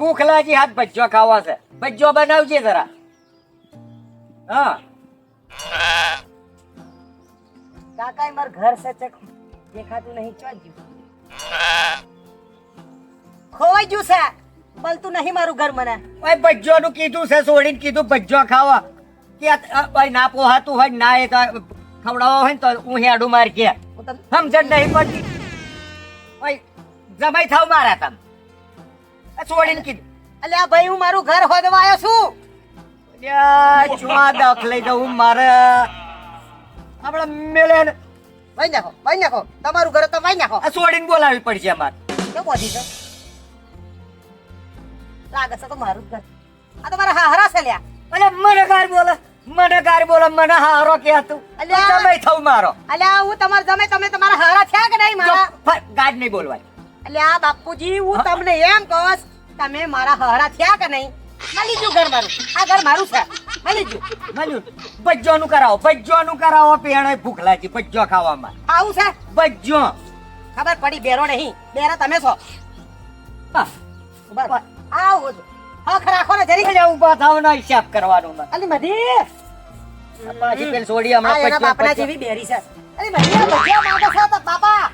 ભૂખ લાગી હાથ ભજ્જો ખાવા છે. ભજ્જો બનાવજે જરા. હા. કાકા માર ઘર છે ચક દેખાતું નહીં ચો જ્યું ખોવાઈ ગયું છે. પલતું નહીં મારું ઘર મને. ઓય ભજ્જો નું કીધું છે છોડીને કીધું ભજ્જો ખાવા. કે ભાઈ ના પોહાતું હોય ના એ તો ખવડાવવા હોય ને તો હું હેડું માર કે સમજણ નહીં પડતી. ઓય જમાઈ થાવ મારા તમ. છોડીને કીધું. અલ્યા ભાઈ હું મારું ઘર હોદવા આવ્યો છું. ચુમા દખ લઈ જવું મારે. આપણે મેલે ને વાઈ નાખો વાઈ નાખો. તમારું ઘર તો વાઈ નાખો. આ છોડીને બોલાવવી પડશે અમારે. કેમ બોધી છો? લાગે છે તો મારું ઘર. આ તો મારા હારા છે લ્યા. અલે મને ગાર બોલે. મને ગાર બોલે મને હારો કે તું. અલ્યા. જમે થાવ મારો. અલ્યા હું તમાર જમે તમે તમારા હારા થયા કે નહીં મારા? ગાડ નહીં બોલવાય. અલ્યા બાપુજી હું તમને એમ કહું તમે મારા હરા થયા કે નહીં? મળી ગયું ઘર મારું. આ ઘર મારું છે. મળી ગયું. મળ્યું બજ્જોનું કરાવો બજ્જોનું કરાવો પેણો ભૂખ લાગી બજ્જો ખાવામાં. આવું છે? બજ્જો ખબર પડી બેરો નહીં. બેરા તમે છો. આવું. હક રાખો ને જરી ખજા ઊભા થાવ ના હિસાબ કરવાનો અલી મધી. પાછી પેલી છોડી આ હમણાં બજ્જો, બાપના જેવી બેરી છે. અલી મધી આ માંગો છો તો બાપા.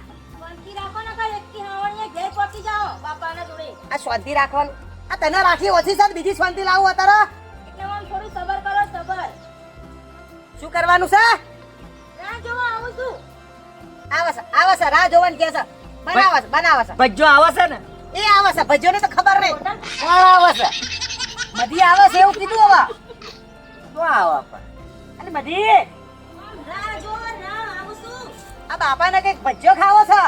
હાવણીએ જાઓ બાપાના જોડે. આ શાંતિ રાખવાનું. આ તને રાખી ઓછી છે ને બીજી શાંતિ લાવું અત્યારે? એટલે મને થોડું સબર કરો સબર. શું કરવાનું છે? રાહ જોવા આવું છું. આવે છે આવે છે રાહ જોવાની કે છે. બનાવે છે બનાવે છે. બજ્જો આવે છે ને? એ આવે છે ભજીયોને તો ખબર નહીં. કોણ આવે છે. મધી આવે છે એવું કીધું હવે. શું આવે પણ? અને મધી રાહ જોવા રાહ આવું છું. આ બાપાને કંઈક ભજીયો ખાવો છે?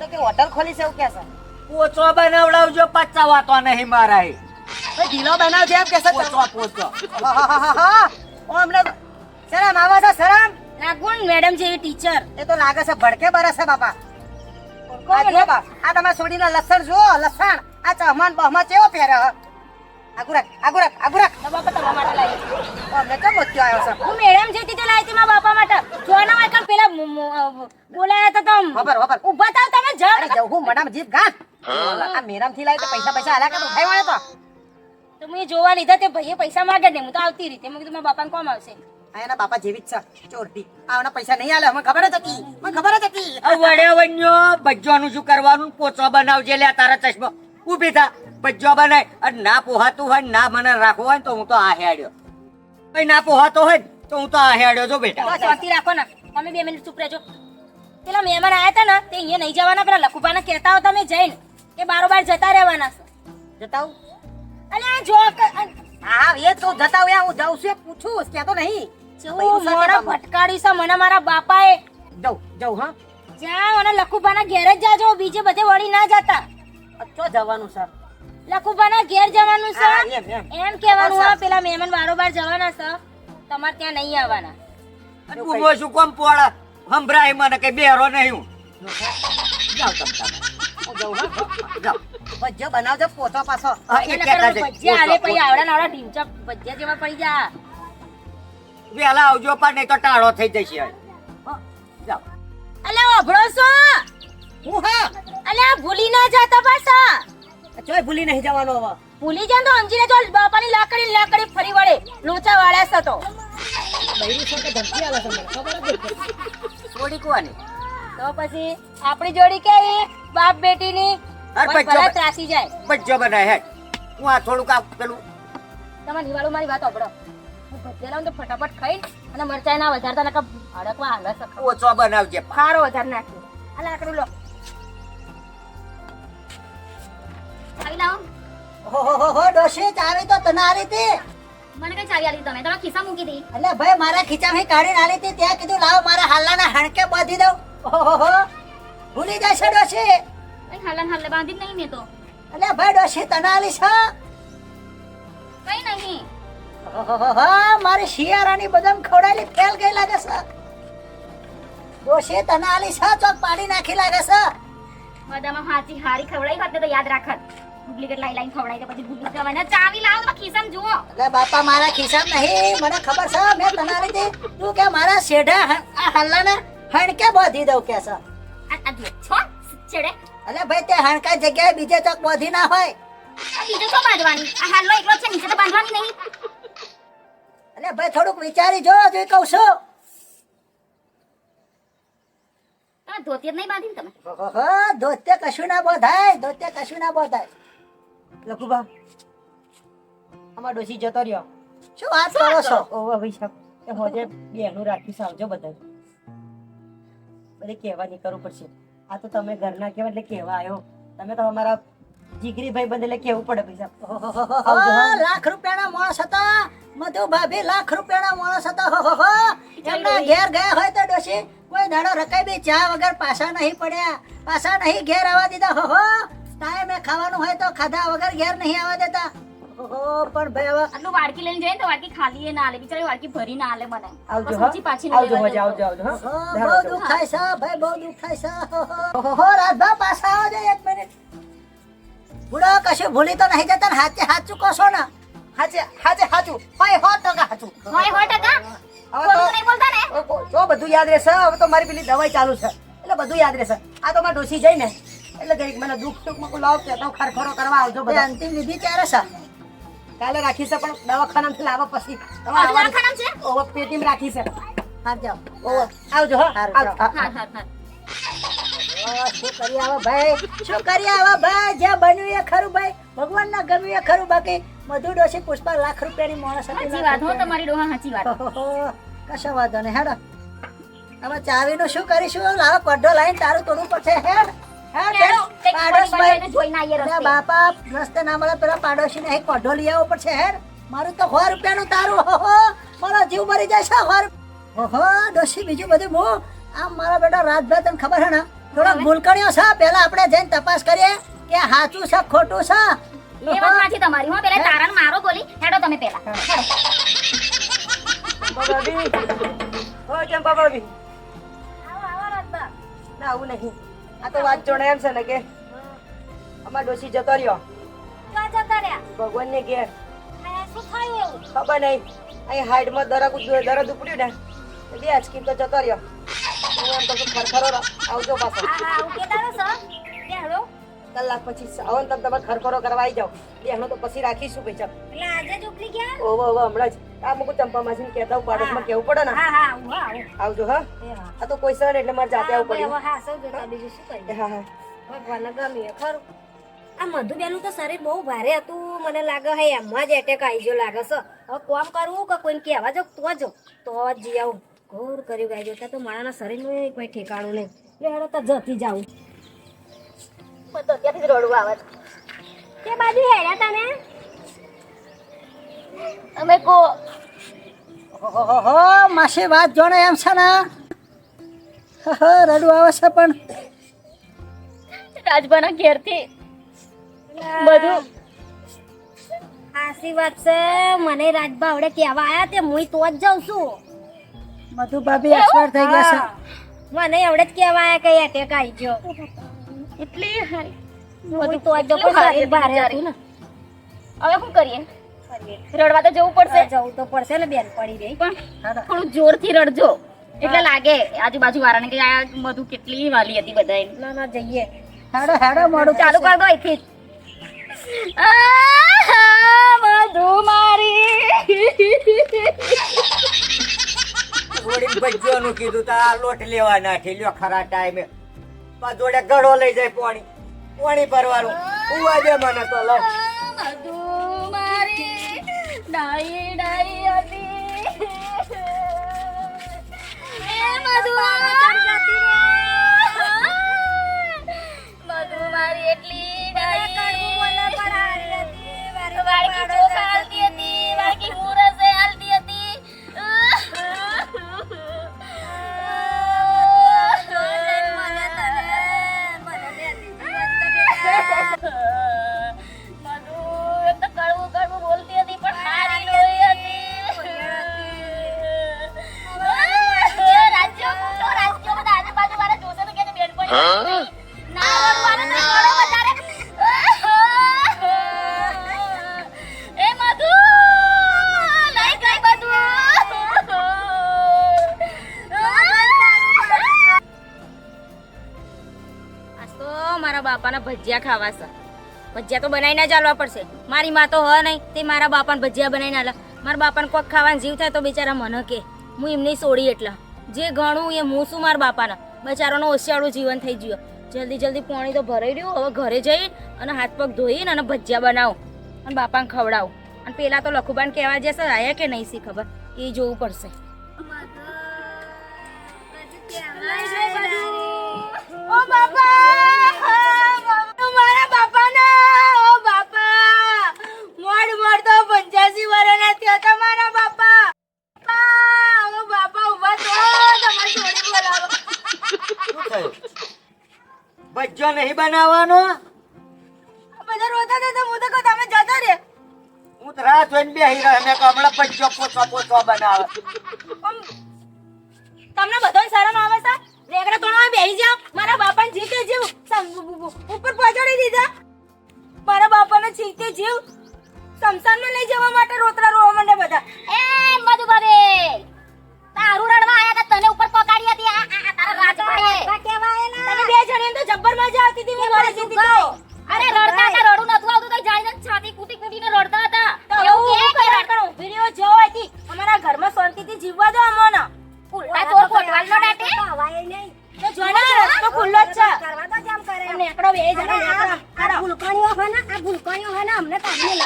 તો કે હોટલ ખોલી છે એવું કે છે? પોચો બનાવડાવજો પચ્ચા વાતો નહીં મારા એ. ઢીલો બનાવજે એમ કે છે પોચો પોચો. ઓ અમને શરમ આવે છે શરમ? લાગુણ મેડમ એ ટીચર. એ તો લાગે છે ભડકે બરસે બાપા. આ તમે છોડીને લસણ જુઓ લસણ. આ ચહમાન બહમાં ચેવો પહેરે હ? આગુ રાખ આગુ રાખ આગુ રાખ તો બાપા તમારા માટે લાવી અમને કેમ આવ્યો છે? હું મેડમ જેતી તે લાવી મારા બાપા માટે. પેલા બોલાયા તો તમ. ખબર ખબર. ઊભા થાવ તમે જાઓ અરે જવું હું મડામાં આ થી લાવી તો પૈસા પૈસા આલા કે ખાઈ વાળે તો? તો મેં જોવા લીધા તે ભાઈએ પૈસા માંગે ને હું તો આવતી રીતે મેં કીધું મારા બાપાને કોમ આવશે? એના બાપા જેવી જ છે. ચોરટી. આના પૈસા નહીં આલે. મને ખબર જ હતી. મને ખબર જ હતી. વડે વન્યો. બજવાનું શું કરવાનું? પોચો બનાવજે લે તારા ચશ્મા. ઊભી થા. બજ્જો બનાય અને ના પોહાતું હોય ના મને રાખવું હોય ને તો હું તો આ હેડ્યો કઈ ના પોહાતો હોય તો હું તો આ હેડ્યો જો બેટા. શાંતિ રાખો ને. તમે બે મિનિટ ચૂપ રહેજો. પેલા મહેમાન આયા હતા ને તે અહીંયા નહીં જવાના. પેલા લખુપાના કહેતા હો તમે જઈને કે બારોબાર જતા રહેવાના છે. જતા હું અલે આ જો હા એ તો જતા હોય હું જાઉં છું એ પૂછું કે તો નહીં. મોડા ફટકારી છે મને મારા બાપાએ. જાઉં જાઉં હા. જ્યાં મને લખુપાના ઘેર જ જાજો. બીજે બધે વળી ના જતા. ચો જવાનું છે લખુભાના ઘેર જવાનું છે એમ, કહેવાનું હા પેલા મહેમાન બારોબાર જવાના છે તમારે ત્યાં નહીં આવવાના. ઊભો છું? કોમ પોળા? હંભરાય મને કઈ બેરો નહીં હું. જાઓ તમ તમે. ભજીયો બનાવજો પોતો પાછો. ભજીયા આલે પછી આવડા નાવડા ભજીયા જેવા પડી જા વહેલા આવજો પણ નહીં તો ટાળો થઈ જશે. હા, અલે ઓભળો છો? હું હા? અલે આ ભૂલી ના જાતા પાછા ચોય ભૂલી નહીં જવાનો હવે. ભૂલી જાય તો સમજીને જો બાપાની લાકડી લાકડી ફરી વળે. લોચા વાળ્યા છે તો. બૈરી છે કે ધમકી આલે છે મને? ખબર જ છોડી કોની? તો પછી આપણી જોડી કે બાપ બેટીની? ભલા ત્રાસી જાય. બજ્જો બનાય હે હું આ થોડુંક આ પેલું તમારે દિવાળું મારી વાત સાંભળો હું ભજીયા લાવું તો ફટાફટ ખાઈ અને મરચાઈ ના વધારતા નકા હડકવા હાલે ઓછો બનાવજે. ખારો વધાર નાખી આ લાકડું લો. ચાવી લાવો. ડોશી ચાવી તો તને હતી મને કઈ ચાવી આલી તમે? તમારા ખિસ્સા મૂકી દી એટલે ભાઈ મારા ખીચામાં કાઢીને આલી હતી ત્યાં કીધું લાવ મારા હાલાના હણકે બાંધી દઉં. ઓહો ભૂલી જશે ડોશી. કઈ હાલન હાલે બાંધી નહીં મેં તો. એટલે ભાઈ ડોશી તને આલી છે કઈ નહીં. મારી શિયાળાની બદામ ખવડાયેલી ફેલ ગઈ લાગે છે. ડોશી તને આલી છ ચોક પાડી નાખી લાગે છે. બધામાં હાચી હારી ખવડાવી હોત તો યાદ રાખત. ડુપ્લિકેટ લાઈ લાઈન ખવડાવી તો પછી ભૂલી જવાના ચાવી લાવો તો ખિસ્સામાં જુઓ. એટલે બાપા મારા ખિસ્સામાં નહીં. મને ખબર છે મેં તને તે તું કે મારા શેઢા હ- આ હલ્લાને હણકે બોધી દઉં કે છે. આ આ છો? છેડે અલે ભાઈ તે હણકા જગ્યાએ બીજે ચોક બોધી ના હોય. બીજે તો બાંધવાની. આ હાલનો એકલો છે નીચે તો બાંધવાની નહીં. અલે ભાઈ થોડુંક વિચારી જો જોઈ કહું છું. તમે ધોતી જ નહીં બાંધી તમે? ઓહો દોસ્તે કશું ના બોધાય દોસ્તે કશું ના બોધાય. લખુબા અમાર ડોસી જતો રહ્યો. શું વાત કરો છો? ઓવા ભાઈ સાહેબ એ હોજે બેનું રાખી સાવજો બધા. બધે કહેવા નહીં કરવું પડશે. આ તો તમે ઘરના કહેવા એટલે કહેવા આવ્યો તમે તો અમારા જીગરી ભાઈ બંધ એટલે કેવું પડે પૈસા. લાખ રૂપિયાના માણસ હતા. મધુ ભાભી લાખ રૂપિયાના માણસ હતા. એમના ઘેર ગયા હોય તો ડોસી કોઈ દાડો રકાઈ બી ચા વગર પાછા નહીં પડ્યા. પાછા નહીં ઘેર આવવા દીધા. હો. ટાઈમે ખાવાનું હોય તો ખાધા વગર ઘેર નહીં આવવા દેતા. ઓહો પણ ભાઈ હવે આટલું વાડકી લઈને જઈએ તો વાડકી ખાલી ના આલે બિચારી વાડકી ભરી ના આલે મને. આવજો બસ પાછી આવજો લેવા હોજે, જવું. આવજો આવજો બહુ દુઃખ થાય છે ભાઈ બહુ દુઃખ થાય છે હો, હો. ઓહો રાજભા પાછા આવજો એક મિનિટ. બુડો કશું ભૂલી તો નહીં જતા ને હાચે હાચું કહો છો ને. હાચે હાચે હાચું. હોય ટકા હાચું. ટકા. તો જો બધું યાદ રહેશે હવે તો મારી પેલી દવાઈ ચાલુ છે. એટલે બધું યાદ રહેશે. આ તો મારે ડોસી જઈને એટલે ગઈ મને દુઃખ સુખમાં લાવ કે તો ખરખરો કરવા આવજો બધા. અંતિમ વિધિ ક્યારે છે. કાલે રાખી છે પણ દવાખાનામાંથી લાવો પછી. દવાખાનામાં છે? ઓવર પેટીમાં રાખી છે. હા જાઓ. ઓવર આવજો હો આવજો. શું કરી આવા ભાઈ. શું કરી આવા ભાઈ. જે બન્યું એ ખરું ભાઈ. ભગવાન ના ગમ્યું એ ખરું. બાકી મધુ ડોશી પુષ્પા લાખ રૂપિયાની માણસ હતી. સાચી વાત હો તમારી ડોહા સાચી વાત. કશો વાંધો નહીં હેડો. હવે ચાવીનું શું કરીશું? લાવો કોઢો લાઈન તારું તોડવું પડશે હેડ. બાપા રસ્તે ના મળે પેલા પાડોશી ને કોઢો લઈ આવવો પડશે હેર. મારું તો સો રૂપિયાનું તારું ઓહો મારો જીવ મરી જાય છે સો ઓહો ડોશી બીજું બધું હું? આમ મારા બેટા રાજભાઈ તને ખબર છે ને? થોડોક ભૂલકણીઓ છે. પેલા આપણે જઈને તપાસ કરીએ કે સાચું છે ખોટું છે. એ વાત સાચી તમારી હો. પેલા તારા મારો બોલી હેડો તમે પેલા આવો આવો રાજબા ના આવું નહીં. આ તો વાત જોડે એમ છે ને કે અમાર ડોશી જતો રહ્યો. ક્યાં જતા રહ્યા? ભગવાન ને ઘેર શું થયું એવું? ખબર નહીં. અહીં હાઈડમાં દરક દરદ ઉપડ્યું ને બે અચકી તો જતો રહ્યો. હું એમ છું ખરખરો આવજો પાછો. હા હા કેતા છો કે હેલો કલાક પછી આવો ને તમે ખરખરો કરવા આવી જાઓ. બેહનો તો પછી રાખીશું ચાલ. એટલે આજે જ ઉપડી ગયા? ઓવો ઓવો હમણાં જ. આ મૂકું ચંપા માસીને કહેતા હું પાડોશમાં કેવું પડે ને. હા હા આવું. હા. આવજો હા. આ તો કોઈ સર એટલે મારે જાતે આવું પડ્યું. હા સૌ જોતા બીજું શું કરીએ? હા હા. ભગવાન ગમે ખરું. આ મધુબેનનું તો શરીર બહુ ભારે હતું. મને લાગે હે એમાં જ એટેક આવી ગયો લાગે છે. હવે કોમ કરવું કે કોઈને કહેવા જો તો જો તો જ આવું. ઘોર કર્યું ગાઈ જોતા તો મારાના શરીરનું કોઈ ઠેકાણું નહીં. એટલે હેડો તો જતી જાઉં. તો અત્યારથી જ રડવું આવે છે તે બાજુ હેડ્યા તને તમે કો માસી વાત જોણે એમ છે ને? રડવું આવે છે પણ. રાજભાના ઘેરથી બધું હાસી વાત છે. મને રાજભા આવડે કહેવા આયા તે હું તો જ જાઉં છું. મધુ ભાભી એક્સપાયર થઈ ગયા છે. મને એવડે જ કહેવા આયા કે એટેક આવી ગયો. એટલી હારી. હું તો જ જાઉં, ભારે ભારે હતું ને. હવે શું કરીએ? રડવા તો જવું પડશે. જવું તો પડશે ને બેન પડી રહી. પણ થોડું જોરથી રડજો. એટલે લાગે આજુબાજુ વાળાને કે આ બધું કેટલી વાલી હતી બધા ના ના જઈએ. હેડો હેડો મોડું ચાલુ કર દો અહીંથી. મધુ મારી. કીધું તો આ લોટ લેવા નાખી. લ્યો ખરા ટાઈમે. પા જોડે ગળો લઈ જાય પાણી. પાણી ભરવાનું. ઉવા દે મને તો લવ મધુ ડાઈ. ડાઈ હતી એ મધુ મધુ મારી એટલી ડાઈ વાળકી ચોખા. હાલતી હતી ભજીયા ખાવા છે. ભજીયા તો બનાવીને જ આલવા પડશે. મારી માં તો હ નહીં, તે મારા બાપાને ભજીયા બનાવીને આલે મારા બાપાને કોક ખાવાનો જીવ થાય તો બિચારા મને કે, હું એમની સોડી એટલા. જે ઘણું એ હું શું મારા બાપાના. બચારાનો ઓશિયાળું જીવન થઈ ગયું. જલ્દી જલ્દી પાણી તો ભરાઈ રહ્યું. હવે ઘરે જઈ અને હાથ પગ ધોઈને અને ભજીયા બનાવો. અને બાપાને ખવડાવું. અને પેલા તો લખુબાન કહેવા જશે, આયા કે નહીં સી ખબર? એ જોવું પડશે. ઓ બાપા! થયું. ભજ્જો નહીં બનાવવાનો? બધા રોતા હતા તો હું તો કહું તમે જતા રે હું તો રાહ જોઈને બેહી રહ્યો મેં કહ્યું હમણાં ભજ્જો પોચવા પોચવા બનાવે. તમને બધો શરમ આવે છે? રેગડા તોડવા બેહી જાઓ. મારા બાપાને જીતે જીવ. સમ- ઉપર પહોંચાડી દીધા. મારા બાપાને જીતે જીવ. સમસાનમાં લઈ જવા માટે રોતરા રોવા માંડે બધા. એ મધુભાભી તારું રડવા આયા તા તને ઉપર પકાડી હતી. આ તારા રાજભાઈએ. તમે બે જણીને તો જબ્બર મજા આવતી હતી હું મારી જીતી તો અરે રડતા હતા રડું નતું આવતું તો જાઈને છાતી કૂટી કૂટીને રડતા હતા એવું કે રડતા ઊભી રહ્યો જો હતી અમારા ઘરમાં શાંતિથી જીવવા દો અમોને ઉલટા ચોર કોટવાલનો દાટે તો જો ને રસ્તો ખુલ્લો જ છે અને એકડો બે જણા એકડો હારો. આમ જો હતી.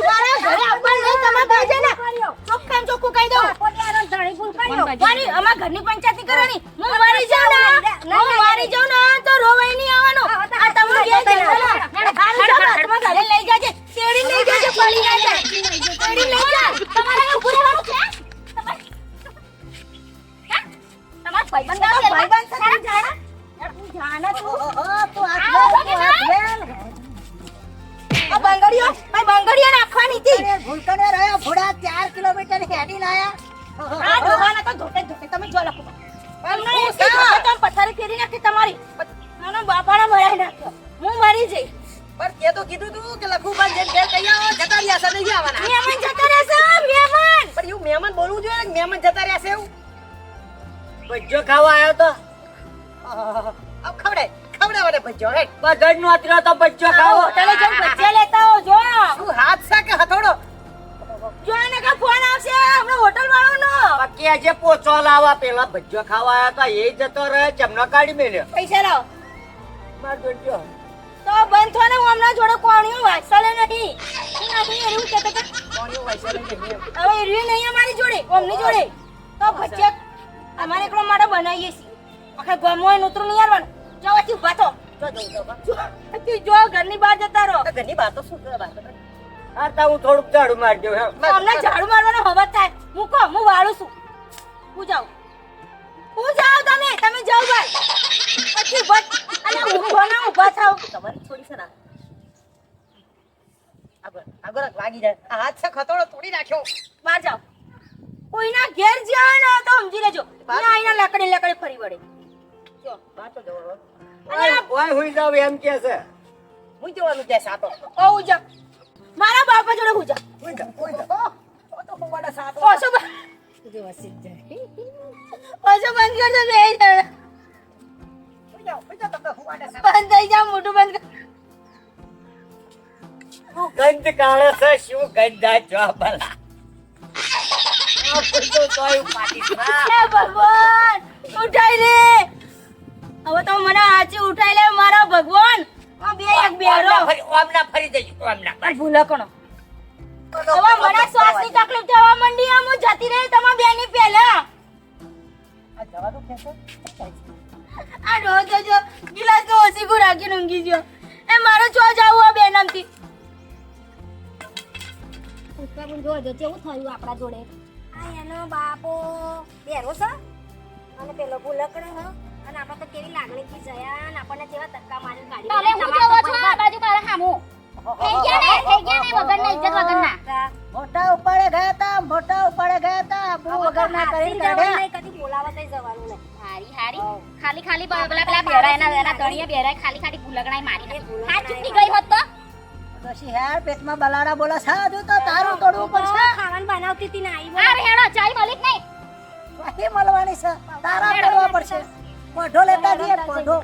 મારા ઘરે આવવાનું નહીં, તમે બે જણા. ચોખ્ખામ ચોખ્ખું કહી દઉં. મારી અમારા ઘરની પંચાયતી કરવાની પથારી ફેરી નાખી તમારી. મને બાપાને મરાઈ નાખ્યો. હું મરી જઈ પણ તે તો કીધું તું કે લખુભાઈ જેમ ઘેર કહી આવો જતા રહ્યા છે નહીં આવવાના. મહેમાન જતા રહેશે મહેમાન. પણ એવું મહેમાન બોલવું જોઈએ ને મહેમાન જતા રહેશે એવું? ભજ્જો ખાવા આવ્યો તો. આવ ખવડાય ખવડાવવાને ભજ્યો હેડ બગડ નો તો ભજ્જો ખાવો. હોટલે જઈને ભજીયા લેતા હો જો. શું હાથ છે કે હથોડો? જો એને કા હમણાં હોટલ વાળાનો. બાકી જે પોચો લાવવા પેલા ભજ્જો ખાવા આવ્યો તો એ જતો રહે ચમનો કાઢી મેલ્યો. પૈસા લાવો. માર જોડજો તો બંધ થો ને હું હમણાં જોડે કોણીઓ વાસલે નહીં. એવું કહેતો કે કોણીઓ હવે નહીં અમારી જોડે ઓમની જોડે. તો ભજીયા અમારે એકલો માટે બનાવીએ છીએ. આખા ગામમાં ઉતરું નહીં આવવાનું. જાઓ અહીંથી ઊભા થો. જો. અહીંથી જો ઘરની બહાર જતા રહો. ઘરની બહાર તો શું કરે કરે? હું થોડુંક ઝાડુ મારી દઉં તમને ઝાડુ મારવાનો હવત થાય. મૂકો હું વાળું છું. હું જાઉં. હું જાઉં તમે તમે જાઓ ભાઈ. પછી ઊભા અને ઊભો ના ઊભા થાવ તમારી છોડી છે ના આગળ વાગી જાય. આ હાથ છે ખતોડો તોડી નાખ્યો. બહાર જાઓ. કોઈના ઘેર જાઓ ને તો સમજી લેજો. ના આઈના લાકડી લાકડી ફરી વળે. જો બાતો જવો. ઓય હુઈ જાવ એમ કે છે. હું જવાનું કે સાતો ઓ ઉજા. મારા બાપા જોડે ઉજા કોઈ જા કોઈ જા ઓ તો હું વાડા સાતો ઓછો બંધ ઓછો કરજો બે જણા. બંધ થઈ જાવ મોટું બંધ ગંધ છે શું ગંધ ભલા. ઉઠાઈ લે હવે તો મને આજે ઉઠાઈ લે મારા ભગવાન. આ બે એક બેરો ઓમના ફરી ઓમના ફરી જજો ઓમના આ ભૂલા કણો હવે મને શ્વાસની તકલીફ થવા માંડી આમ હું જતી રહી તમારા બેની પહેલા. આ જવા દો કેસો આ ડો જો ગિલાસ નો ઓસીકુ રાખીને ઊંઘી ગયો. એ મારો ચો જાવું આ બેનામથી. પુષ્પાબેન જોજો કેવું થયું આપણા જોડે? આ એનો બાપો બેરો છે. અને પેલો ભૂલકડો હ. અને આપણે તો કેવી લાગણીથી જયા અને આપણને જેવા ધક્કા મારીને કાઢી તમે હું હું કેવો કેવો છો? આ બાજુ કરે હામું. થઈ ગયા ને? થઈ ગયા ને? વગરના ઇજ્જત વગરના. મોટા ઉપાડે ગયા તા મોટા ઉપાડે ગયા તા. આબરૂ વગર કરી કાઢ્યા કદી બોલાવા જવાનું નહીં. હારી હારી. ખાલી ખાલી પેલા પેલા બેરા એના એના ધણીયા બેરા ખાલી ખાલી ગુલગણાઈ મારીને. હાથ ચૂકી ગઈ હોત તો? પછી હેર પેટમાં બલાડા બોલા સાજુ તો તારું તોડવું પડશે. ખાવાનું બનાવતી હતી ને આવી આ રેડો ચાય મલિક નહીં? વાહી મળવાની છે. તારા કરવા પડશે. પોઢો લેતા જઈએ પોઢો